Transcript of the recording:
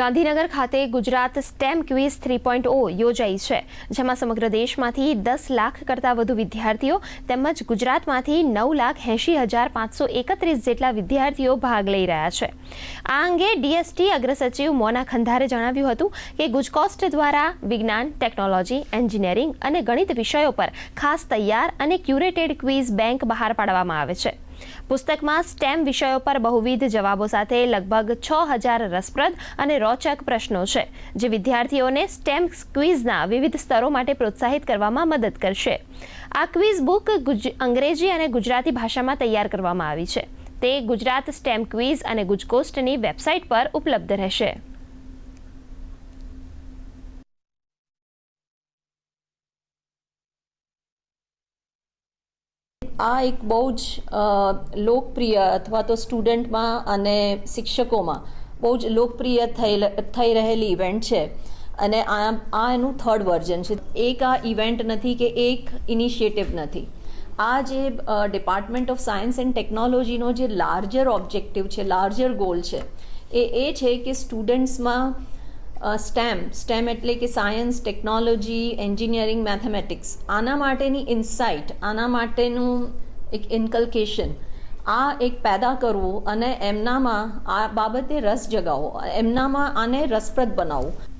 ગાંધીનગર ખાતે Gujarat STEM quiz three point O યોજાઈ છે, જેમાં સમગ્ર દેશમાંથી દસ લાખ કરતાં વધુ વિદ્યાર્થીઓ તેમજ ગુજરાતમાંથી નવ લાખ એંશી હજાર પાંચસો એકત્રીસ જેટલા વિદ્યાર્થીઓ ભાગ લઈ રહ્યા છે. આ અંગે ડીએસટી અગ્રસચિવ મોના ખંધારે જણાવ્યું હતું કે ગુજકોસ્ટ દ્વારા વિજ્ઞાન, ટેકનોલોજી, એન્જિનિયરિંગ અને ગણિત વિષયો પર ખાસ તૈયાર અને ક્યુરેટેડ ક્વિઝ બેંક બહાર પાડવામાં આવે છે. પુસ્તકમાં સ્ટેમ વિષયો પર બહુવિધ જવાબો સાથે લગભગ છ હજાર રસપ્રદ અને રોચક પ્રશ્નો છે, જે વિદ્યાર્થીઓને સ્ટેમ ક્વિઝના વિવિધ સ્તરો માટે પ્રોત્સાહિત કરવામાં મદદ કરશે. આ ક્વિઝ બુક અંગ્રેજી અને ગુજરાતી ભાષામાં તૈયાર કરવામાં આવી છે. તે ગુજરાત સ્ટેમ ક્વિઝ અને ગુજકોસ્ટની વેબસાઇટ પર ઉપલબ્ધ રહેશે. આ એક બહુ જ લોકપ્રિય અથવા તો સ્ટુડન્ટમાં અને શિક્ષકોમાં બહુ જ લોકપ્રિય થઈ થઈ રહેલી ઇવેન્ટ છે. અને આ આ એનું થર્ડ વર્ઝન છે. એક આ ઇવેન્ટ નથી કે એક ઇનિશિયેટિવ નથી. આ જે ડિપાર્ટમેન્ટ ઓફ સાયન્સ એન્ડ ટેકનોલોજીનો જે લાર્જર ઓબ્જેક્ટિવ છે લાર્જર ગોલ છે, એ એ છે કે સ્ટુડન્ટ્સમાં સ્ટેમ સ્ટેમ એટલે કે સાયન્સ ટેકનોલોજી એન્જિનિયરિંગ મેથેમેટિક્સ આના માટેની ઇન્સાઇટ આના માટેનું એક ઇન્કલ્કેશન આ એક પેદા કરવું અને એમનામાં આ બાબતે રસ જગાવો એમનામાં આને રસપ્રદ બનાવવું.